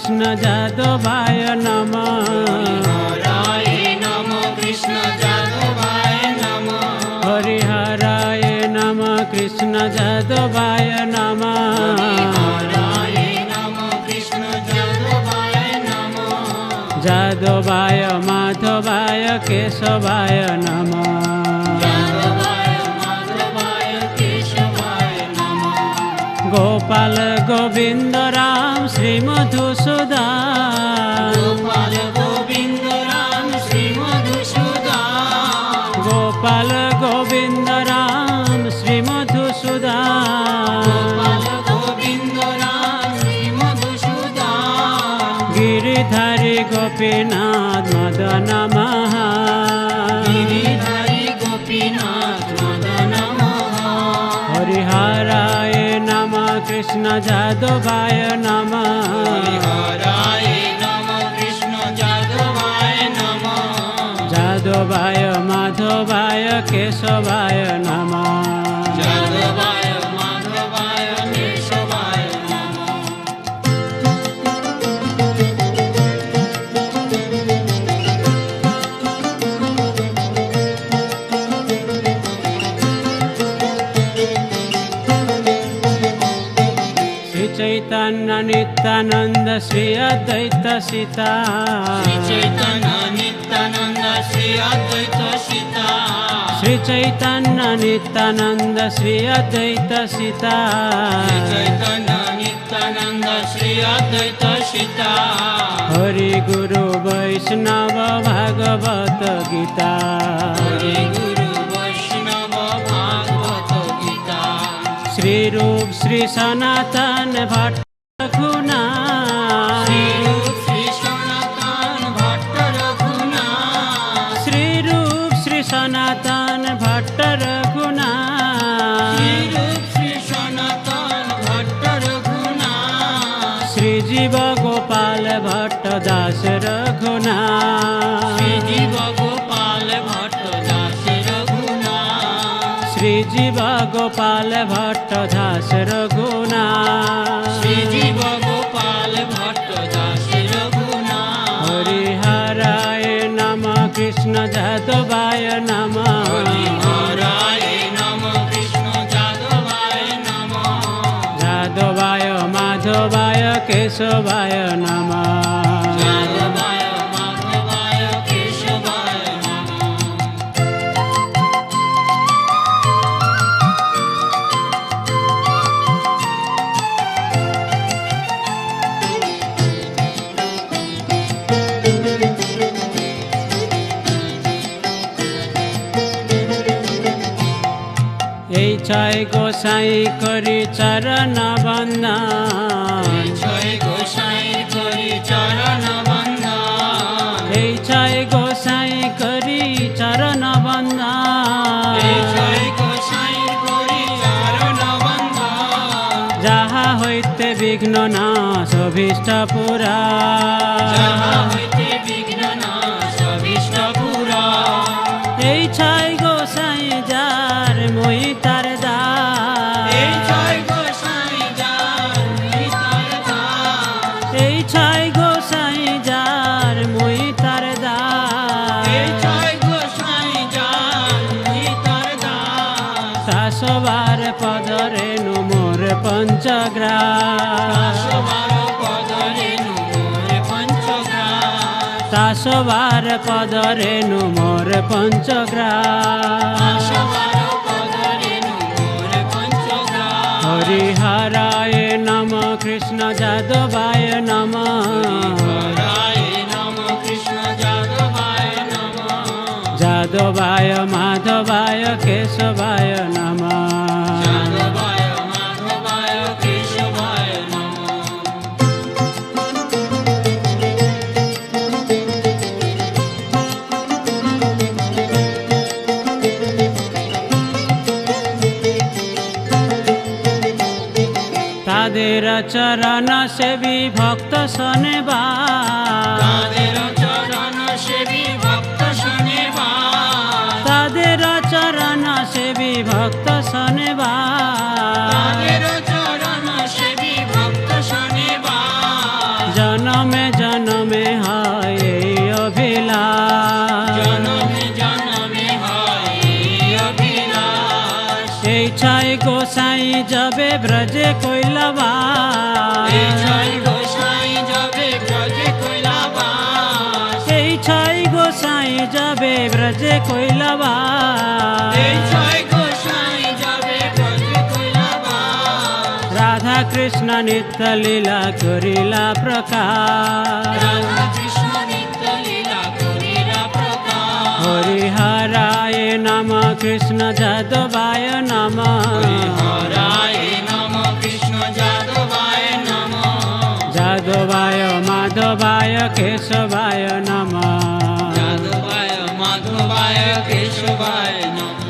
कृष्ण जादो भाय जादवाय नमः। हरिहराय नमः कृष्ण जादवाय नमः। जादवाय माधवाय केशवाय नमः। গোপাল গোবিন্দ রাম শ্রী মধুসূদন। গোপাল গোবিন্দ রাম শ্রী মধুসূদন। গোপাল গোবিন্দ রাম শ্রী মধুসূদন। গোবিন্দ রাম শ্রী মধুসূদন। গিরিধারী গোপীনাথ মদন মহা গিরিধারী গোপীনাথ মদন মোহন। হরিহরায় নম কৃষ্ণ যাদবায় নম। হরায় নম কৃষ্ণ যাদবায় নম। যাদবায় মাধবায় কেশবায় नित्यानन्द श्री चैतन्यानन्द श्रीया दसीता श्रीचैतन नित्यानन्द श्री चैतन नित्यानन्द श्रीयाद्ीता हरि गुरु वैष्णव भगवत गीता। हरि गुरु वैष्णव भगवत गीता। श्रीरू श्री सनातन भट्ट। রূপ জীব গোপাল ভট্ট দাস রঘুনা। শ্রী জীব গোপাল ভট্ট দাস রঘুনা। হরিহরায় নম কৃষ্ণ যাদবায় নম কৃষ্ণ যাদবায় নম। যাদবায় মাধবায় কেশবায় নম। ছয় গোসাই করি চরণ বন্দন। জয় গোসাই করি চরণ বন্দন। এই ছয় গোসাই করি চরণ বন্দন। যাহা হইতে বিঘ্ন না অভীষ্ট পুরা। এই ছয় গোসাই যার মই পঞ্চগ্রাস। সবার পদরে নুমোর পঞ্চগ্রাস। হরিহরায় নম কৃষ্ণ যাদবায় নম। যাদবায় মাধবায় কেশবায় নম। তাদের চরণ সেবী ভক্ত শোনেবা তাদের গোসাই যাবে ব্রজে কৈলবা এই ছয় গোসাই যাবে ব্রজে কৈলাবাস। এই ছয় গোসাই যাবে ব্রজে কৈলবা এই ছয় গোসাই যাবে ব্রজে কৈলাবাস। রাধা কৃষ্ণ নিত্য লীলা করিলা প্রকাশ। হরিহরায় নম কৃষ্ণ যাদবায় নম হরায় নম কৃষ্ণ যাদবায় নম যাদবায় মাধবায় কেশবায় নম যাদবায় মাধবায় কেশবায় নম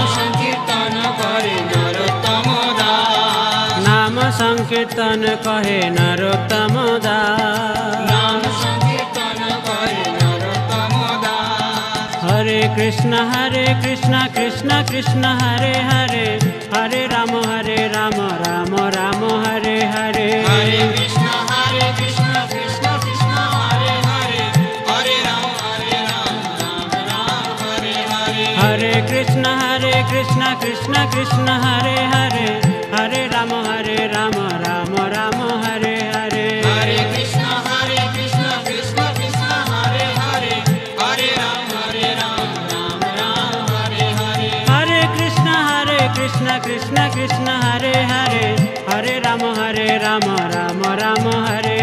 সংকীর্তন কহে নরোত্তম হরে কৃষ্ণ হরে কৃষ্ণ কৃষ্ণ কৃষ্ণ হরে হরে। হরে রাম হরে রাম রাম রাম হরে হরে। হরে কৃষ্ণ হরে কৃষ্ণ কৃষ্ণ কৃষ্ণ হরে হরে। হরে রাম হরে রাম রাম রাম হরে হরে। হরে কৃষ্ণ হরে কৃষ্ণ কৃষ্ণ কৃষ্ণ হরে হরে হরে। হরে রাম